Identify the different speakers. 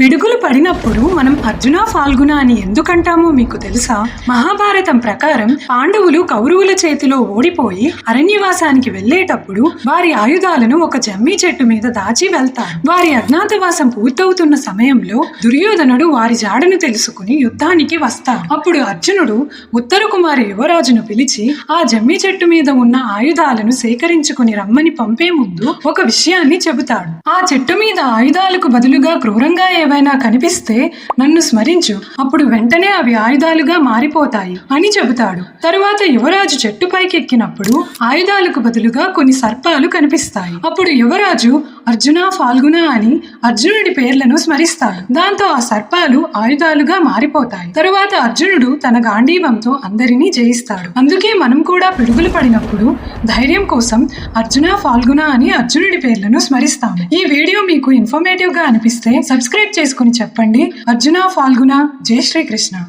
Speaker 1: పిడుగులు పడినప్పుడు మనం అర్జున ఫాల్గుణ అని ఎందుకంటామో మీకు తెలుసా? మహాభారతం ప్రకారం పాండవులు కౌరవుల చేతిలో ఓడిపోయి అరణ్యవాసానికి వెళ్ళేటప్పుడు వారి ఆయుధాలను ఒక జమ్మి చెట్టు మీద దాచి వెళ్తారు. వారి అజ్ఞాతవాసం పూర్తవుతున్న సమయంలో దుర్యోధనుడు వారి జాడను తెలుసుకుని యుద్ధానికి వస్తాడు అప్పుడు అర్జునుడు ఉత్తర కుమారి యువరాజును పిలిచి ఆ జమ్మి చెట్టు మీద ఉన్న ఆయుధాలను సేకరించుకుని రమ్మని పంపే ముందు ఒక విషయాన్ని చెబుతాడు. ఆ చెట్టు మీద ఆయుధాలకు బదులుగా క్రూరంగా ఏవైనా కనిపిస్తే నన్ను స్మరించు. అప్పుడు వెంటనే అవి ఆయుధాలుగా మారిపోతాయి అని చెబుతాడు. తరువాత యువరాజు చెట్టు పైకెక్కినప్పుడు ఆయుధాలకు బదులుగా కొన్ని సర్పాలు కనిపిస్తాయి. అప్పుడు యువరాజు అర్జున ఫాల్గుణ అని అర్జునుడి పేర్లను స్మరిస్తాడు. దాంతో ఆ సర్పాలు ఆయుధాలుగా మారిపోతాయి. తరువాత అర్జునుడు తన గాంధీవంతో అందరినీ జయిస్తాడు. అందుకే మనం కూడా పిడుగులు పడినప్పుడు ధైర్యం కోసం అర్జున ఫాల్గుణ అని అర్జునుడి పేర్లను స్మరిస్తాము. ఈ వీడియో మీకు ఇన్ఫర్మేటివ్గా అనిపిస్తే సబ్స్క్రైబ్ చేసుకుని చెప్పండి. అర్జున ఫాల్గుణ జై శ్రీకృష్ణ.